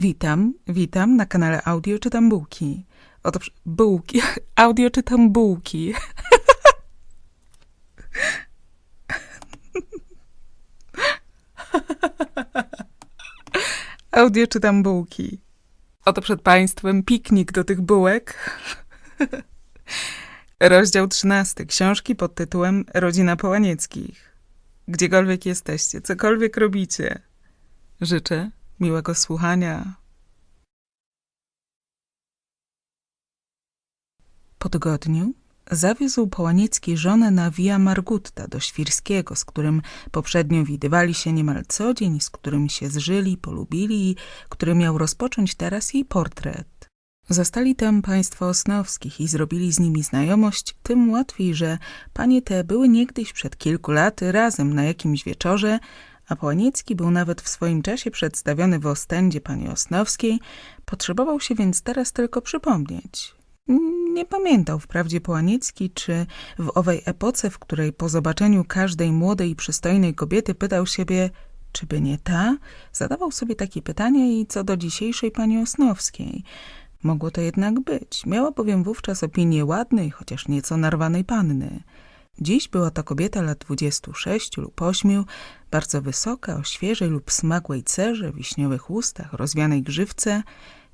Witam, witam na kanale Audio Czytam Bułki. Przy- bułki, audio czytam bułki. Audio czytam bułki. Oto przed Państwem piknik do tych bułek. Rozdział 13 książki pod tytułem Rodzina Połanieckich. Gdziekolwiek jesteście, cokolwiek robicie, życzę miłego słuchania. Po tygodniu zawiózł Połaniecki żonę na Via Margutta do Świrskiego, z którym poprzednio widywali się niemal co dzień, z którym się zżyli, polubili i który miał rozpocząć teraz jej portret. Zastali tam państwo Osnowskich i zrobili z nimi znajomość, tym łatwiej, że panie te były niegdyś przed kilku laty razem na jakimś wieczorze, a Połaniecki był nawet w swoim czasie przedstawiony w Ostendzie pani Osnowskiej, potrzebował się więc teraz tylko przypomnieć. Nie pamiętał wprawdzie Połaniecki, czy w owej epoce, w której po zobaczeniu każdej młodej i przystojnej kobiety pytał siebie, czy by nie ta, zadawał sobie takie pytania i co do dzisiejszej pani Osnowskiej. Mogło to jednak być. Miała bowiem wówczas opinię ładnej, chociaż nieco narwanej panny. Dziś była to kobieta lat 26 lub 8, bardzo wysoka, o świeżej lub smagłej cerze, wiśniowych ustach, rozwianej grzywce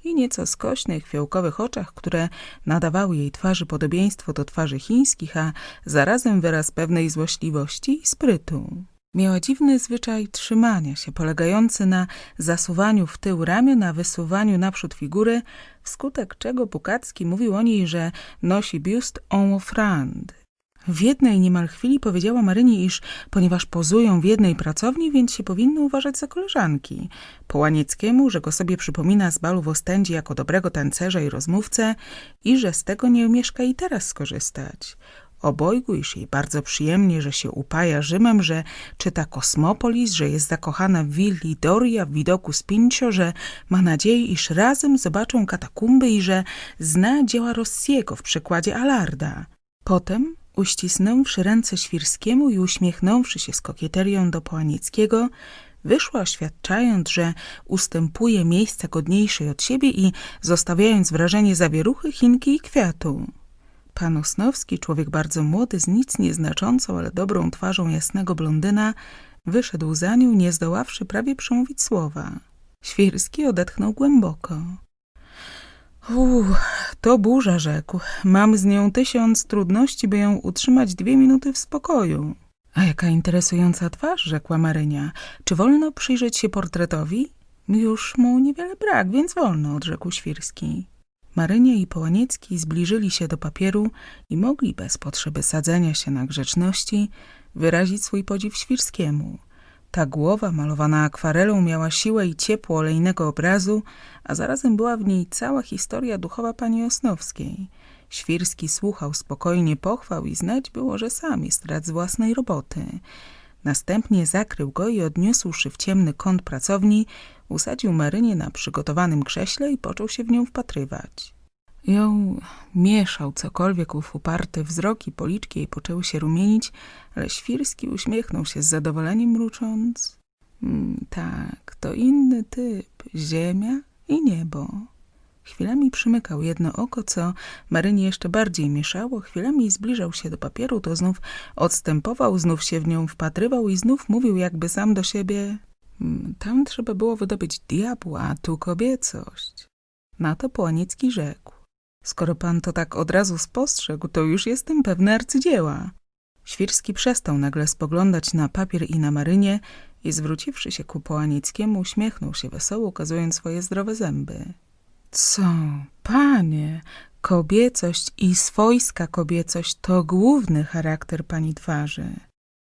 i nieco skośnych, fiołkowych oczach, które nadawały jej twarzy podobieństwo do twarzy chińskich, a zarazem wyraz pewnej złośliwości i sprytu. Miała dziwny zwyczaj trzymania się, polegający na zasuwaniu w tył ramion, a wysuwaniu naprzód figury, wskutek czego Bukacki mówił o niej, że nosi biust en offrande. W jednej niemal chwili powiedziała Maryni, iż ponieważ pozują w jednej pracowni, więc się powinny uważać za koleżanki. Połanieckiemu, że go sobie przypomina z balu w Ostendzie jako dobrego tancerza i rozmówcę i że z tego nie umieszka i teraz skorzystać. Obojgu, iż jej bardzo przyjemnie, że się upaja Rzymem, że czyta Kosmopolis, że jest zakochana w willi Doria w widoku z Pincio, że ma nadzieję, iż razem zobaczą katakumby i że zna dzieła Rossiego w przykładzie Alarda. Potem, uścisnąwszy ręce Świrskiemu i uśmiechnąwszy się z kokieterią do Połanieckiego, wyszła oświadczając, że ustępuje miejsca godniejszej od siebie i zostawiając wrażenie zawieruchy, chinki i kwiatu. Pan Osnowski, człowiek bardzo młody, z nic nieznaczącą, ale dobrą twarzą jasnego blondyna, wyszedł za nią, nie zdoławszy prawie przemówić słowa. Świrski odetchnął głęboko. To burza, rzekł. Mam z nią tysiąc trudności, by ją utrzymać dwie minuty w spokoju. A jaka interesująca twarz, rzekła Marynia. Czy wolno przyjrzeć się portretowi? Już mu niewiele brak, więc wolno, odrzekł Świrski. Marynia i Połaniecki zbliżyli się do papieru i mogli bez potrzeby sadzenia się na grzeczności wyrazić swój podziw Świrskiemu. Ta głowa malowana akwarelą miała siłę i ciepło olejnego obrazu, a zarazem była w niej cała historia duchowa pani Osnowskiej. Świrski słuchał spokojnie pochwał i znać było, że sam jest rad z własnej roboty. Następnie zakrył go i odniósłszy w ciemny kąt pracowni, usadził Marynię na przygotowanym krześle i począł się w nią wpatrywać. Ją mieszał cokolwiek ów uparty wzrok i policzki jej poczęły się rumienić, ale Świrski uśmiechnął się z zadowoleniem, mrucząc. Mm, tak, to inny typ, ziemia i niebo. Chwilami przymykał jedno oko, co Maryni jeszcze bardziej mieszało, chwilami zbliżał się do papieru, to znów odstępował, znów się w nią wpatrywał i znów mówił jakby sam do siebie "Mm, tam trzeba było wydobyć diabła, tu kobiecość. Na to Połaniecki rzekł. Skoro pan to tak od razu spostrzegł, to już jestem pewny arcydzieła. Świrski przestał nagle spoglądać na papier i na Marynię i zwróciwszy się ku Połanieckiemu, uśmiechnął się wesoło, ukazując swoje zdrowe zęby. Co, panie, kobiecość i swojska kobiecość to główny charakter pani twarzy.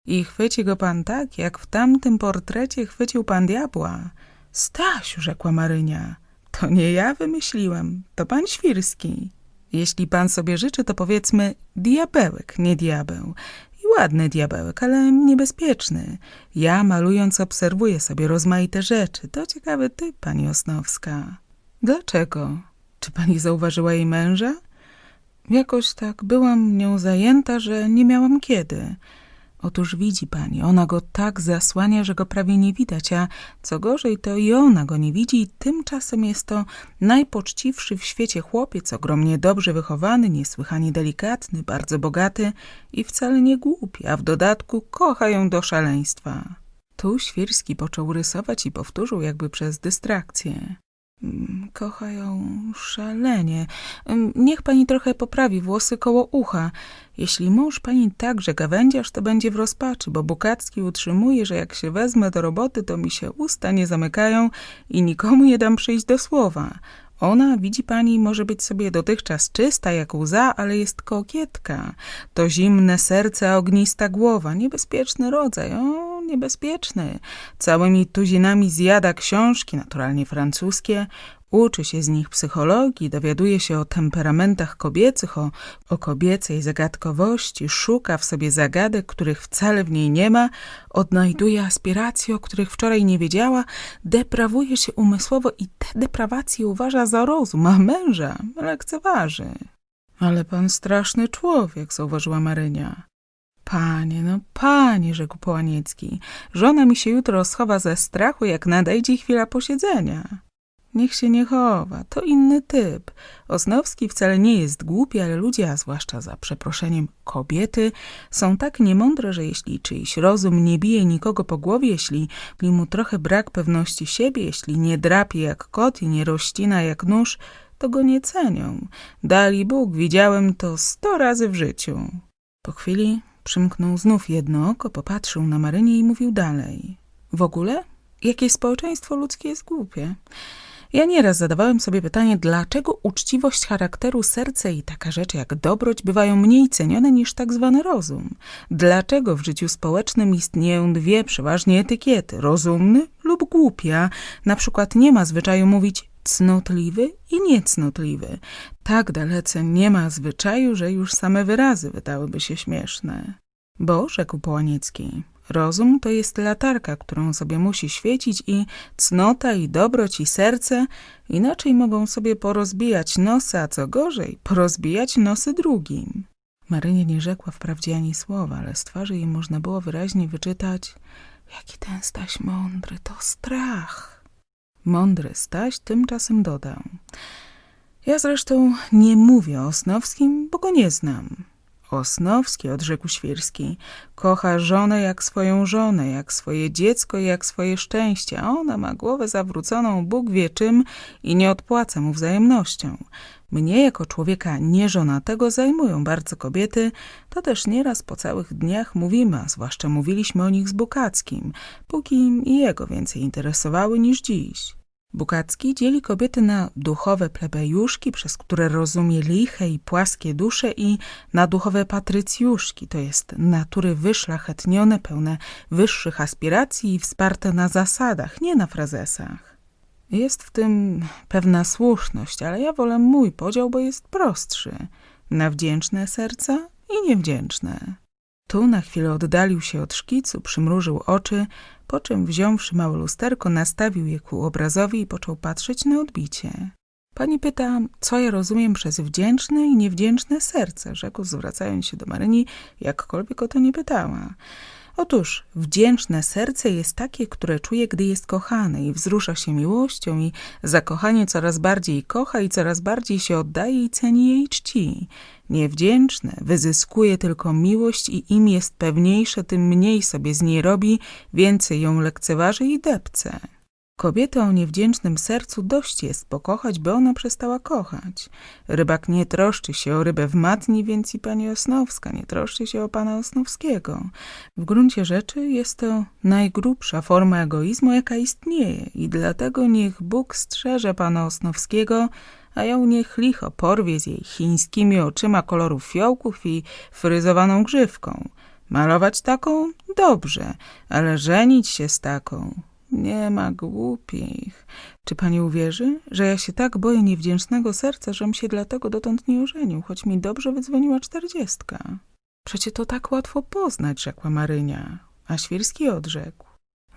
I chwyci go pan tak, jak w tamtym portrecie chwycił pan diabła. Stasiu, rzekła Marynia, to nie ja wymyśliłam, to pan Świrski. Jeśli pan sobie życzy, to powiedzmy diabełek, nie diabeł. I ładny diabełek, ale niebezpieczny. Ja malując obserwuję sobie rozmaite rzeczy. To ciekawy typ, pani Osnowska. Dlaczego? Czy pani zauważyła jej męża? Jakoś tak byłam nią zajęta, że nie miałam kiedy. Otóż widzi pani, ona go tak zasłania, że go prawie nie widać, a co gorzej, to i ona go nie widzi tymczasem jest to najpoczciwszy w świecie chłopiec, ogromnie dobrze wychowany, niesłychanie delikatny, bardzo bogaty i wcale nie głupi, a w dodatku kocha ją do szaleństwa. Tu Świrski począł rysować i powtórzył jakby przez dystrakcję. Mm, Kocha ją szalenie. Mm, Niech pani trochę poprawi włosy koło ucha. Jeśli mąż pani także gawędziarz, to będzie w rozpaczy, bo Bukacki utrzymuje, że jak się wezmę do roboty, to mi się usta nie zamykają i nikomu nie dam przyjść do słowa. Ona, widzi pani, może być sobie dotychczas czysta jak łza, ale jest kokietka. To zimne serce, a ognista głowa. Niebezpieczny rodzaj, o, niebezpieczny. Całymi tuzinami zjada książki, naturalnie francuskie, uczy się z nich psychologii, dowiaduje się o temperamentach kobiecych, o, o kobiecej zagadkowości, szuka w sobie zagadek, których wcale w niej nie ma, odnajduje aspiracje, o których wczoraj nie wiedziała, deprawuje się umysłowo i te deprawacje uważa za rozum, a męża lekceważy. Ale pan straszny człowiek, zauważyła Marynia. Panie, no panie, rzekł Połaniecki, żona mi się jutro schowa ze strachu, jak nadejdzie chwila posiedzenia. Niech się nie chowa, to inny typ. Osnowski wcale nie jest głupi, ale ludzie, a zwłaszcza za przeproszeniem kobiety, są tak niemądre, że jeśli czyjś rozum nie bije nikogo po głowie, jeśli mu trochę brak pewności siebie, jeśli nie drapie jak kot i nie rościna jak nóż, to go nie cenią. Dali Bóg, widziałem to sto razy w życiu. Po chwili przymknął znów jedno oko, popatrzył na Marynię i mówił dalej. W ogóle? Jakie społeczeństwo ludzkie jest głupie? Ja nieraz zadawałem sobie pytanie, dlaczego uczciwość charakteru, serce i taka rzecz jak dobroć bywają mniej cenione niż tak zwany rozum? Dlaczego w życiu społecznym istnieją dwie przeważnie etykiety, rozumny lub głupia? Na przykład nie ma zwyczaju mówić cnotliwy i niecnotliwy. Tak dalece nie ma zwyczaju, że już same wyrazy wydałyby się śmieszne. Bo, rzekł Połaniecki, rozum to jest latarka, którą sobie musi świecić i cnota i dobroć i serce, inaczej mogą sobie porozbijać nosy, a co gorzej, porozbijać nosy drugim. Marynia nie rzekła wprawdzie ani słowa, ale z twarzy jej można było wyraźnie wyczytać, jaki ten Staś mądry, to strach. Mądry Staś tymczasem dodał. Ja zresztą nie mówię o Osnowskim, bo go nie znam. Osnowski, odrzekł Świrski, kocha żonę jak swoją żonę, jak swoje dziecko i jak swoje szczęście, a ona ma głowę zawróconą Bóg wie czym i nie odpłaca mu wzajemnością. Mnie jako człowieka nieżonatego zajmują bardzo kobiety, to też nieraz po całych dniach mówimy, a zwłaszcza mówiliśmy o nich z Bukackim, póki jego więcej interesowały niż dziś. Bukacki dzieli kobiety na duchowe plebejuszki, przez które rozumie liche i płaskie dusze i na duchowe patrycjuszki, to jest natury wyszlachetnione, pełne wyższych aspiracji i wsparte na zasadach, nie na frazesach. Jest w tym pewna słuszność, ale ja wolę mój podział, bo jest prostszy. Na wdzięczne serca i niewdzięczne. Tu na chwilę oddalił się od szkicu, przymrużył oczy, po czym wziąwszy małe lusterko, nastawił je ku obrazowi i począł patrzeć na odbicie. Pani pyta, co ja rozumiem przez wdzięczne i niewdzięczne serce, rzekł, zwracając się do Maryni, jakkolwiek o to nie pytała. Otóż wdzięczne serce jest takie, które czuje, gdy jest kochane i wzrusza się miłością i zakochanie coraz bardziej kocha i coraz bardziej się oddaje i ceni jej czci. Niewdzięczne wyzyskuje tylko miłość i im jest pewniejsze, tym mniej sobie z niej robi, więcej ją lekceważy i depce. Kobiety o niewdzięcznym sercu dość jest pokochać, by ona przestała kochać. Rybak nie troszczy się o rybę w matni, więc i pani Osnowska nie troszczy się o pana Osnowskiego. W gruncie rzeczy jest to najgrubsza forma egoizmu, jaka istnieje i dlatego niech Bóg strzeże pana Osnowskiego, a ją niech licho porwie z jej chińskimi oczyma koloru fiołków i fryzowaną grzywką. Malować taką? Dobrze, ale żenić się z taką? Nie ma głupich. Czy pani uwierzy, że ja się tak boję niewdzięcznego serca, żem się dlatego dotąd nie ożenił, choć mi dobrze wydzwoniła czterdziestka? Przecie to tak łatwo poznać, rzekła Marynia, a Świrski odrzekł.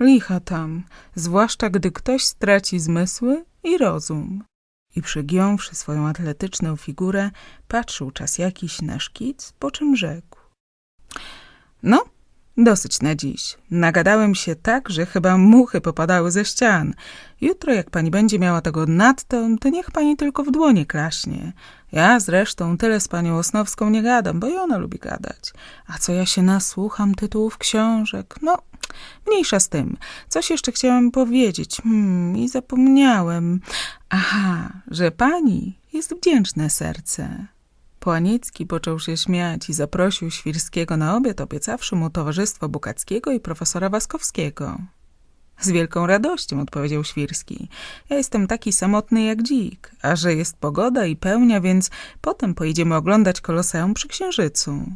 Licha tam, zwłaszcza gdy ktoś straci zmysły i rozum. I przygiąwszy swoją atletyczną figurę, patrzył czas jakiś na szkic, po czym rzekł. No, Dosyć na dziś. Nagadałem się tak, że chyba muchy popadały ze ścian. Jutro, jak pani będzie miała tego nadto, to niech pani tylko w dłonie klaśnie. Ja zresztą tyle z panią Osnowską nie gadam, bo i ona lubi gadać. A co ja się nasłucham tytułów książek? No, mniejsza z tym. Coś jeszcze chciałem powiedzieć. Hmm, i zapomniałem. Aha, że pani jest wdzięczne serce. Płaniecki począł się śmiać i zaprosił Świrskiego na obiad, obiecawszy mu towarzystwo Bukackiego i profesora Waskowskiego. Z wielką radością odpowiedział Świrski. Ja jestem taki samotny jak dzik, a że jest pogoda i pełnia, więc potem pojedziemy oglądać koloseum przy Księżycu.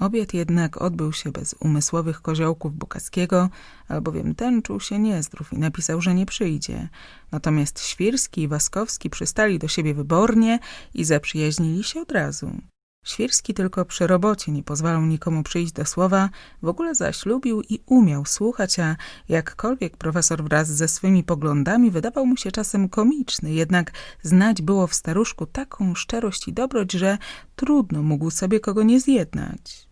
Obiad jednak odbył się bez umysłowych koziołków Bukackiego, albowiem ten czuł się niezdrów i napisał, że nie przyjdzie. Natomiast Świrski i Waskowski przystali do siebie wybornie i zaprzyjaźnili się od razu. Świrski tylko przy robocie nie pozwalał nikomu przyjść do słowa, w ogóle zaś lubił i umiał słuchać, a jakkolwiek profesor wraz ze swymi poglądami wydawał mu się czasem komiczny, jednak znać było w staruszku taką szczerość i dobroć, że trudno mógł sobie kogo nie zjednać.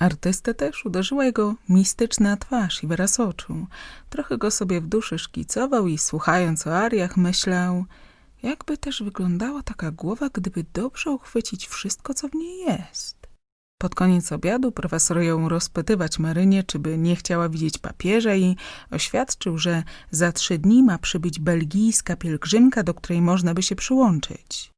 Artystę też uderzyła jego mistyczna twarz i wyraz oczu. Trochę go sobie w duszy szkicował i słuchając o ariach myślał, jakby też wyglądała taka głowa, gdyby dobrze uchwycić wszystko, co w niej jest. Pod koniec obiadu profesor ją rozpytywać Marynie, czy by nie chciała widzieć papieża i oświadczył, że za trzy dni ma przybyć belgijska pielgrzymka, do której można by się przyłączyć.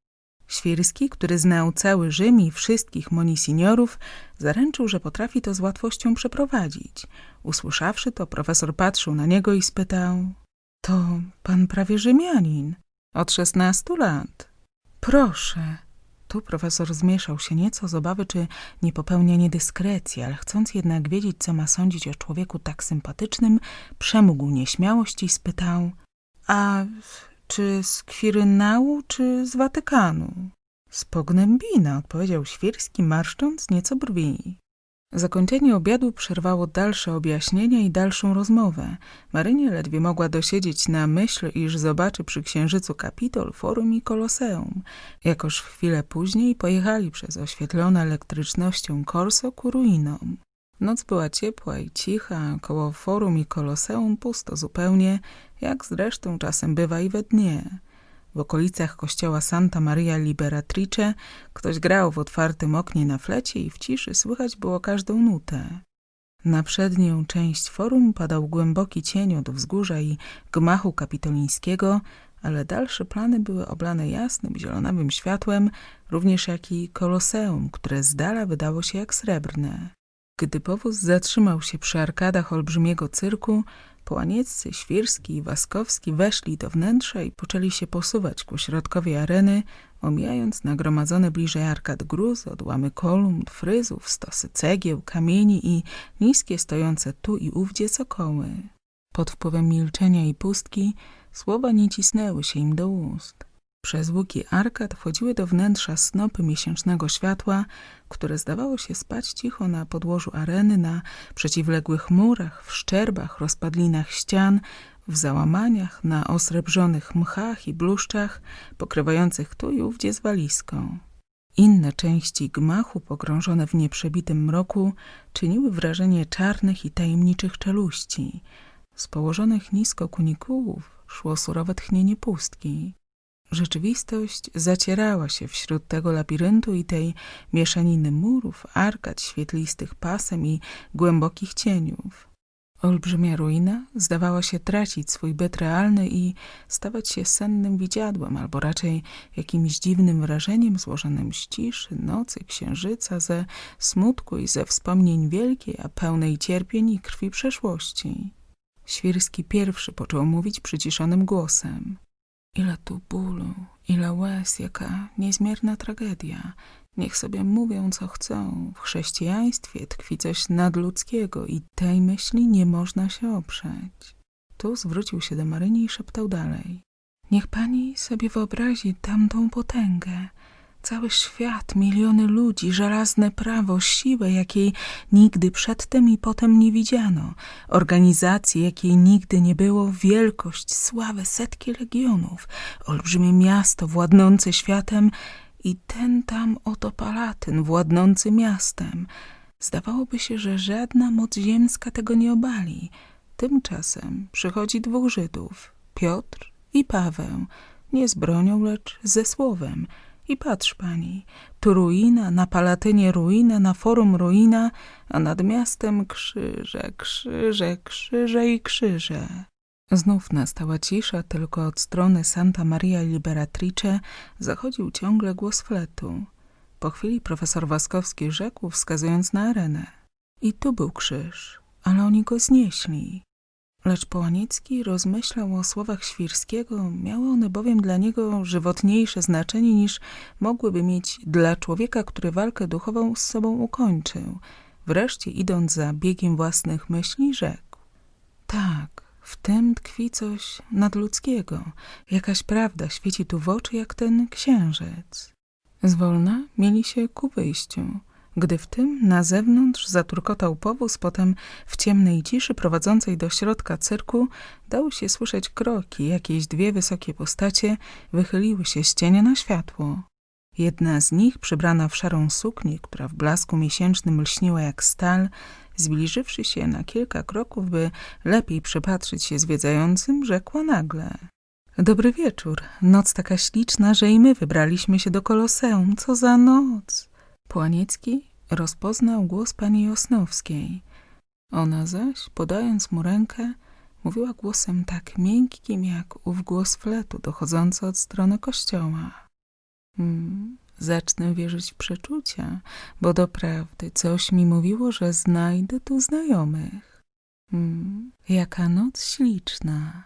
Świrski, który znał cały Rzym i wszystkich monisignorów, zaręczył, że potrafi to z łatwością przeprowadzić. Usłyszawszy to, profesor patrzył na niego i spytał – to pan prawie Rzymianin, od szesnastu lat. Proszę. Tu profesor zmieszał się nieco z obawy, czy nie popełnia niedyskrecji, ale chcąc jednak wiedzieć, co ma sądzić o człowieku tak sympatycznym, przemógł nieśmiałość i spytał – a czy z Kwirynału, czy z Watykanu? Z Pognębina, odpowiedział Świrski, marszcząc nieco brwi. Zakończenie obiadu przerwało dalsze objaśnienia i dalszą rozmowę. Marynie ledwie mogła dosiedzieć na myśl, iż zobaczy przy księżycu Kapitol, Forum i Koloseum. Jakoż w chwilę później pojechali przez oświetlone elektrycznością Korso ku ruinom. Noc była ciepła i cicha, koło Forum i Koloseum pusto zupełnie, jak zresztą czasem bywa i we dnie. W okolicach kościoła Santa Maria Liberatrice ktoś grał w otwartym oknie na flecie i w ciszy słychać było każdą nutę. Na przednią część forum padał głęboki cień od wzgórza i gmachu kapitolińskiego, ale dalsze plany były oblane jasnym, zielonawym światłem, również jak i koloseum, które z dala wydało się jak srebrne. Gdy powóz zatrzymał się przy arkadach olbrzymiego cyrku, Połanieccy, Świrski i Waskowski weszli do wnętrza i poczęli się posuwać ku środkowi areny, omijając nagromadzone bliżej arkad gruz, odłamy kolumn, fryzów, stosy cegieł, kamieni i niskie stojące tu i ówdzie cokoły. Pod wpływem milczenia i pustki słowa nie cisnęły się im do ust. Przez łuki arkad wchodziły do wnętrza snopy miesięcznego światła, które zdawało się spać cicho na podłożu areny, na przeciwległych murach, w szczerbach, rozpadlinach ścian, w załamaniach, na osrebrzonych mchach i bluszczach, pokrywających tu i ówdzie zwaliską. Inne części gmachu, pogrążone w nieprzebitym mroku, czyniły wrażenie czarnych i tajemniczych czeluści. Z położonych nisko kunikułów szło surowe tchnienie pustki. Rzeczywistość zacierała się wśród tego labiryntu i tej mieszaniny murów, arkad, świetlistych pasem i głębokich cieniów. Olbrzymia ruina zdawała się tracić swój byt realny i stawać się sennym widziadłem, albo raczej jakimś dziwnym wrażeniem złożonym z ciszy, nocy, księżyca, ze smutku i ze wspomnień wielkiej, a pełnej cierpień i krwi przeszłości. Świrski pierwszy począł mówić przyciszonym głosem. Ile tu bólu, ile łez, jaka niezmierna tragedia. Niech sobie mówią, co chcą. W chrześcijaństwie tkwi coś nadludzkiego i tej myśli nie można się oprzeć. Tu zwrócił się do Maryni i szeptał dalej. Niech pani sobie wyobrazi tamtą potęgę. Cały świat, miliony ludzi, żelazne prawo, siłę, jakiej nigdy przedtem i potem nie widziano, organizację, jakiej nigdy nie było, wielkość, sławę, setki legionów, olbrzymie miasto władnące światem i ten tam oto palatyn władnący miastem. Zdawałoby się, że żadna moc ziemska tego nie obali. Tymczasem przychodzi dwóch Żydów, Piotr i Paweł, nie z bronią, lecz ze słowem. I patrz pani, tu ruina, na Palatynie ruina, na forum ruina, a nad miastem krzyże, krzyże, krzyże i krzyże. Znów nastała cisza, tylko od strony Santa Maria Liberatrice zachodził ciągle głos fletu. Po chwili profesor Waskowski rzekł, wskazując na arenę. I tu był krzyż, ale oni go znieśli. Lecz Połaniecki rozmyślał o słowach Świrskiego, miały one bowiem dla niego żywotniejsze znaczenie niż mogłyby mieć dla człowieka, który walkę duchową z sobą ukończył. Wreszcie, idąc za biegiem własnych myśli, rzekł. Tak, w tym tkwi coś nadludzkiego. Jakaś prawda świeci tu w oczy jak ten księżyc. Zwolna mieli się ku wyjściu, gdy w tym na zewnątrz zaturkotał powóz, potem w ciemnej ciszy prowadzącej do środka cyrku dały się słyszeć kroki, jakieś dwie wysokie postacie wychyliły się z cienia na światło. Jedna z nich, przybrana w szarą suknię, która w blasku miesięcznym lśniła jak stal, zbliżywszy się na kilka kroków, by lepiej przypatrzyć się zwiedzającym, rzekła nagle – Dobry wieczór. Noc taka śliczna, że i my wybraliśmy się do Koloseum. Co za noc! Płaniecki rozpoznał głos pani Josnowskiej. Ona zaś, podając mu rękę, mówiła głosem tak miękkim jak ów głos fletu dochodzący od strony kościoła. Hmm, zacznę wierzyć w przeczucia, bo doprawdy coś mi mówiło, że znajdę tu znajomych. Hmm, jaka noc śliczna.